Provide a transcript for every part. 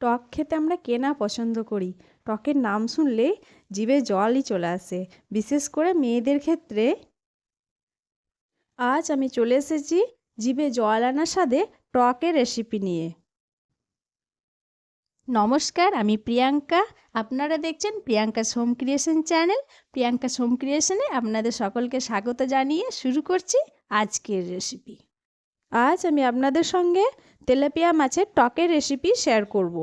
টক খেতে আমরা কে না পছন্দ করি? টকের নাম শুনলে জিভে জলই চলে আসে। বিশেষ করে মেয়েদের ক্ষেত্রে। আজ আমি চলে এসেছি জিভে জল আনার স্বাদে টকের রেসিপি নিয়ে। নমস্কার, আমি প্রিয়াঙ্কা। আপনারা দেখছেন প্রিয়াঙ্কা সোম ক্রিয়েশন চ্যানেল প্রিয়াঙ্কা সোম ক্রিয়েশনে আপনাদের সকলকে স্বাগত জানিয়ে শুরু করছি আজকের রেসিপি আজ আমি আপনাদের সঙ্গে তেলাপিয়া মাছের টকের রেসিপি শেয়ার করব।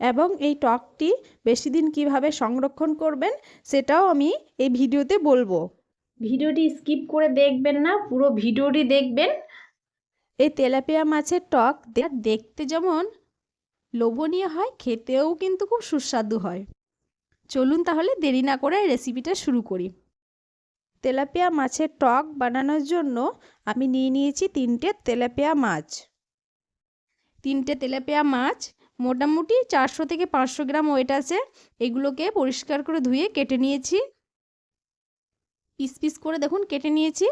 এবং এই টকটি বেশি দিন কীভাবে সংরক্ষণ করবেন সেটাও আমি এই ভিডিওতে বলব। ভিডিওটি স্কিপ করে দেখবেন না পুরো ভিডিওটি দেখবেন। এই তেলাপিয়া মাছের টক দেখতে যেমন লোভনীয় হয় খেতেও কিন্তু খুব সুস্বাদু হয়। চলুন তাহলে দেরি না করে রেসিপিটা শুরু করি। তেলাপিয়া মাছের টক বানানোর জন্য আমি নিয়ে নিয়েছি তিনটে তেলাপিয়া মাছ। তিনটে তেলাপিয়া মাছ, মোটামুটি চারশো থেকে পাঁচশো গ্রাম ওয়েট আছে। এগুলোকে পরিষ্কার করে ধুয়ে কেটে নিয়েছি। পিস পিস করে দেখুন কেটে নিয়েছি।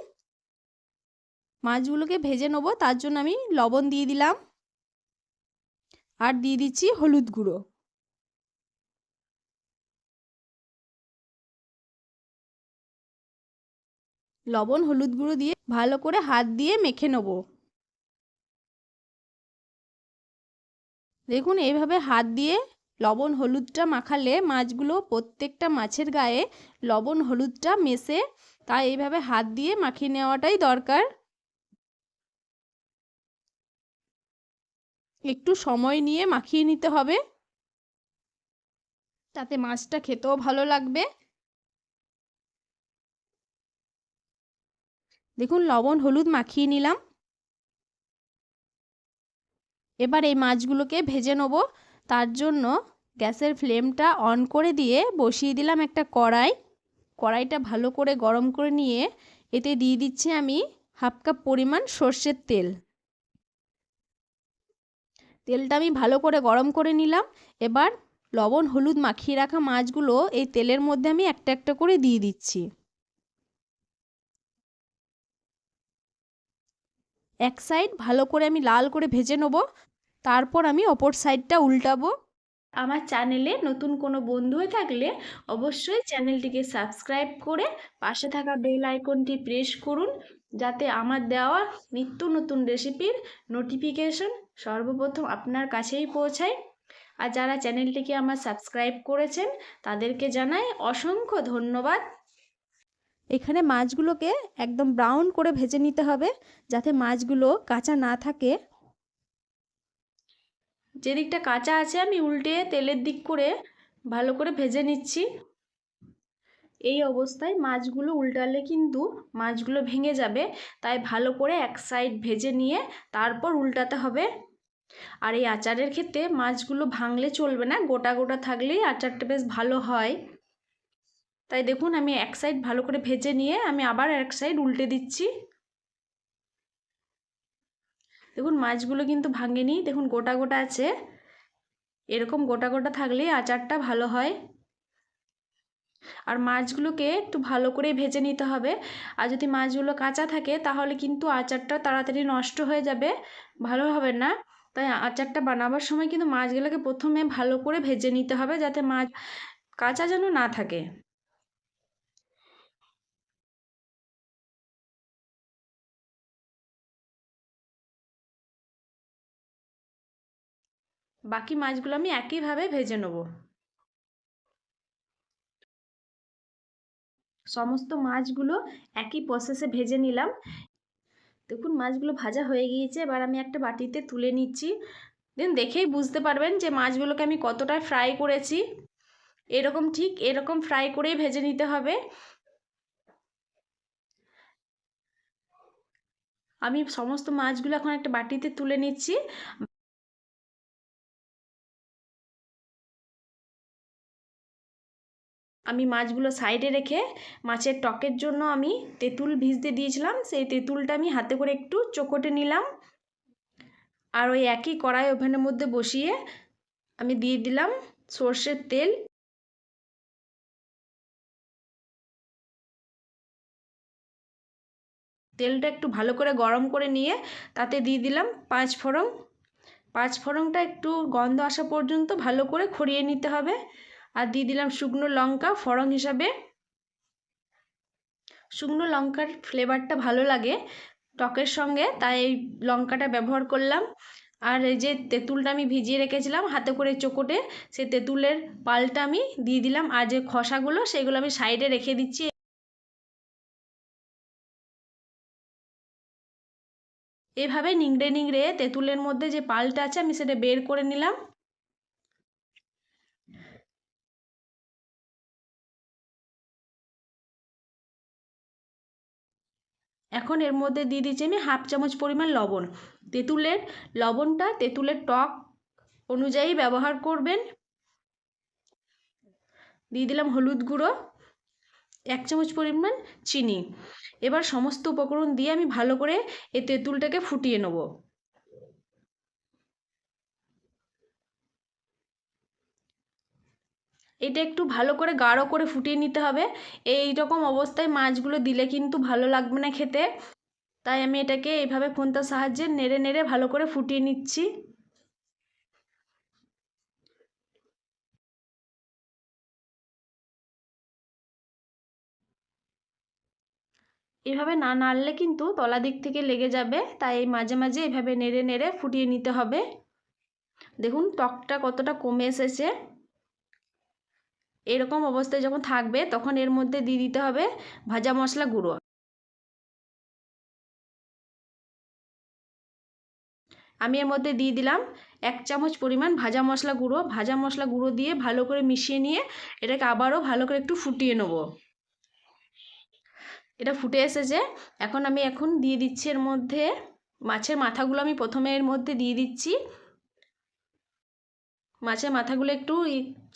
মাছগুলোকে ভেজে নেব, তার জন্য আমি লবণ দিয়ে দিলাম। আর দিয়ে দিচ্ছি হলুদ গুঁড়ো। লবণ, হলুদ গুঁড়ো দিয়ে ভালো করে হাত দিয়ে মেখে নেব। দেখুন এইভাবে হাত দিয়ে লবণ হলুদটা মাখালে মাছগুলো প্রত্যেকটা মাছের গায়ে লবণ হলুদটা মেশে তাই এইভাবে হাত দিয়ে মাখিয়ে নেওয়াটাই দরকার। একটু সময় নিয়ে মাখিয়ে নিতে হবে। তাতে মাছটা খেতেও ভালো লাগবে। দেখুন, লবণ হলুদ মাখিয়ে নিলাম। এবার এই মাছগুলোকে ভেজে নেব। তার জন্য গ্যাসের ফ্লেমটা অন করে দিয়ে বসিয়ে দিলাম একটা কড়াই। কড়াইটা ভালো করে গরম করে নিয়ে এতে দিয়ে দিচ্ছি আমি হাফ কাপ পরিমাণ সর্ষের তেল। তেলটা আমি ভালো করে গরম করে নিলাম। এবার লবণ, হলুদ মাখিয়ে রাখা মাছগুলো এই তেলের মধ্যে আমি একটা একটা করে দিয়ে দিচ্ছি। এক সাইড ভালো করে আমি লাল করে ভেজে নেব, তারপর আমি অপর সাইডটা উল্টাবো। আমার চ্যানেলে নতুন কোনো বন্ধু হয়ে থাকলে অবশ্যই চ্যানেলটিকে সাবস্ক্রাইব করে পাশে থাকা বেল আইকনটি প্রেস করুন, যাতে আমার দেওয়া নিত্য নতুন রেসিপির নোটিফিকেশন সর্বপ্রথম আপনার কাছেই পৌঁছায়। আর যারা চ্যানেলটিকে আমার সাবস্ক্রাইব করেছেন, তাদেরকে জানাই অসংখ্য ধন্যবাদ। এখানে মাছগুলোকে একদম ব্রাউন করে ভেজে নিতে হবে যাতে মাছগুলো কাঁচা না থাকে। যে দিকটা কাঁচা আছে, আমি উল্টে তেলের দিক করে ভালো করে ভেজে নিচ্ছি। এই অবস্থায় মাছগুলো উল্টালে কিন্তু মাছগুলো ভেঙে যাবে, তাই ভালো করে এক সাইড ভেজে নিয়ে তারপর উল্টাতে হবে। আর এই আচারের ক্ষেত্রে মাছগুলো ভাঙলে চলবে না, গোটা গোটা থাকলেই আচারটা বেশ ভালো হয়। তাই দেখুন, আমি এক সাইড ভালো করে ভেজে নিয়ে আমি আবার এক সাইড উল্টে দিচ্ছি। দেখুন, মাছগুলো কিন্তু ভাঙেনি। দেখুন, গোটা গোটা আছে। এরকম গোটা গোটা থাকলেই আচারটা ভালো হয়। আর মাছগুলোকে একটু ভালো করে ভেজে নিতে হবে। আর যদি মাছগুলো কাঁচা থাকে, তাহলে কিন্তু আচারটা তাড়াতাড়ি নষ্ট হয়ে যাবে। ভালো হবে না। তাই আচারটা বানাবার সময় কিন্তু মাছগুলোকে প্রথমে ভালো করে ভেজে নিতে হবে, যাতে মাছ কাঁচা যেন না থাকে। বাকি মাছগুলো আমি একইভাবে ভেজে নেব। সমস্ত মাছগুলো একই প্রসেসে ভেজে নিলাম। দেখুন, মাছগুলো ভাজা হয়ে গিয়েছে, এবার আমি একটা বাটিতে তুলে নিচ্ছি। দেন দেখেই বুঝতে পারবেন যে মাছগুলোকে আমি কতটা ফ্রাই করেছি। এরকম ঠিক এরকম ফ্রাই করেই ভেজে নিতে হবে। আমি সমস্ত মাছগুলো এখন একটা বাটিতে তুলে নিচ্ছি। আমি মাছগুলো সাইডে রেখে মাছের টকের জন্য আমি তেঁতুল ভিজতে দিয়েছিলাম। সেই তেঁতুলটা আমি হাতে করে একটু চোকটে নিলাম। আর ওই একই কড়াই ওভেনের মধ্যে বসিয়ে আমি দিয়ে দিলাম সর্ষের তেল। তেলটা একটু ভালো করে গরম করে নিয়ে তাতে দিয়ে দিলাম পাঁচ ফোড়ন। পাঁচ ফোড়নটা একটু গন্ধ আসা পর্যন্ত ভালো করে খড়িয়ে নিতে হবে। আর দিয়ে দিলাম শুকনো লঙ্কা, ফোড়ন হিসাবে। শুকনো লঙ্কার ফ্লেভারটা ভালো লাগে টকের সঙ্গে, তাই এই লঙ্কাটা ব্যবহার করলাম। আর এই যে তেঁতুলটা আমি ভিজিয়ে রেখেছিলাম হাতে করে চোকটে সেই তেঁতুলের পালটা আমি দিয়ে দিলাম। আর যে খসাগুলো, সেগুলো আমি সাইডে রেখে দিচ্ছি। এভাবে নিংড়ে নিংড়ে তেঁতুলের মধ্যে যে পালটা আছে, আমি সেটা বের করে নিলাম। এখন এর মধ্যে দিয়ে দিচ্ছি আমি হাফ চামচ পরিমাণ লবণ। তেঁতুলের লবণটা, তেঁতুলের টক অনুযায়ী ব্যবহার করবেন। দিয়ে দিলাম হলুদ গুঁড়ো, এক চামচ পরিমাণ চিনি। এবার সমস্ত উপকরণ দিয়ে আমি ভালো করে এই তেঁতুলটাকে ফুটিয়ে নেব। এটা একটু ভালো করে গাঢ় করে ফুটিয়ে নিতে হবে। এই রকম অবস্থায় মাছগুলো দিলে কিন্তু ভালো লাগবে না খেতে। তাই আমি এটাকে এইভাবে ফোনটার সাহায্যে নেড়ে নেড়ে ভালো করে ফুটিয়ে নিচ্ছি। এভাবে না নাড়লে কিন্তু তলা দিক থেকে লেগে যাবে। তাই মাঝে মাঝে এভাবে নেড়ে নেড়ে ফুটিয়ে নিতে হবে। দেখুন টকটা কতটা কমে এসেছে। এরকম অবস্থায় যখন থাকবে, তখন এর মধ্যে দিয়ে দিতে হবে ভাজা মশলা গুঁড়ো। আমি এর মধ্যে দিয়ে দিলাম এক চামচ পরিমাণ ভাজা মশলা গুঁড়ো। ভাজা মশলা গুঁড়ো দিয়ে ভালো করে মিশিয়ে নিয়ে এটাকে আবারও ভালো করে একটু ফুটিয়ে নেব। এটা ফুটে এসেছে। এখন আমি এখন দিয়ে দিচ্ছি এর মধ্যে মাছের মাথাগুলো আমি প্রথমে এর মধ্যে দিয়ে দিচ্ছি। মাছের মাথাগুলো একটু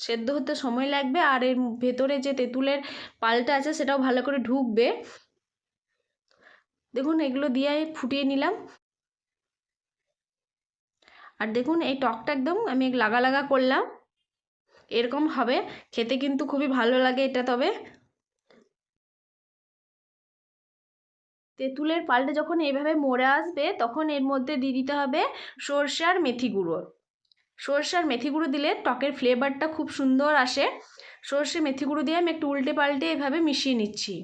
সেদ্ধ হতে সময় লাগবে আর এর ভেতরে যে তেঁতুলের পালটা আছে সেটাও ভালো করে ঢুকবে। দেখুন, এগুলো দিয়ে ফুটিয়ে নিলাম। আর দেখুন, এই টকটা একদম আমি লাগা লাগা করলাম। এরকম হবে, খেতে কিন্তু খুবই ভালো লাগে এটা তবে। তেঁতুলের পালটা যখন এইভাবে মরে আসবে, তখন এর মধ্যে দিয়ে দিতে হবে সর্ষে আর মেথি গুঁড়ো। সর্ষে আর মেথি গুঁড়ো দিলে টকের ফ্লেভারটা খুব সুন্দর আসে। সর্ষে, মেথি গুঁড়ো দিয়ে আমি একটু উল্টে পাল্টে এভাবে মিশিয়ে নিচ্ছি।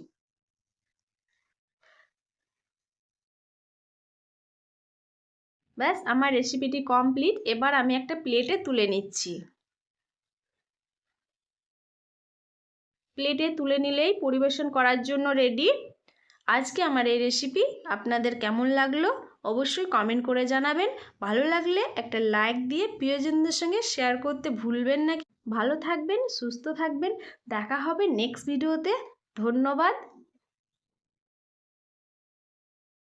ব্যাস, আমার রেসিপিটি কমপ্লিট এবার আমি একটা প্লেটে তুলে নিচ্ছি। প্লেটে তুলে নিলেই পরিবেশন করার জন্য রেডি আজকে আমার এই রেসিপি আপনাদের কেমন লাগল? অবশ্যই কমেন্ট করে জানাবেন। ভালো লাগলে একটা লাইক দিয়ে প্রিয়জনদের সঙ্গে শেয়ার করতে ভুলবেন না। ভালো থাকবেন, সুস্থ থাকবেন। দেখা হবে নেক্সট ভিডিওতে ধন্যবাদ।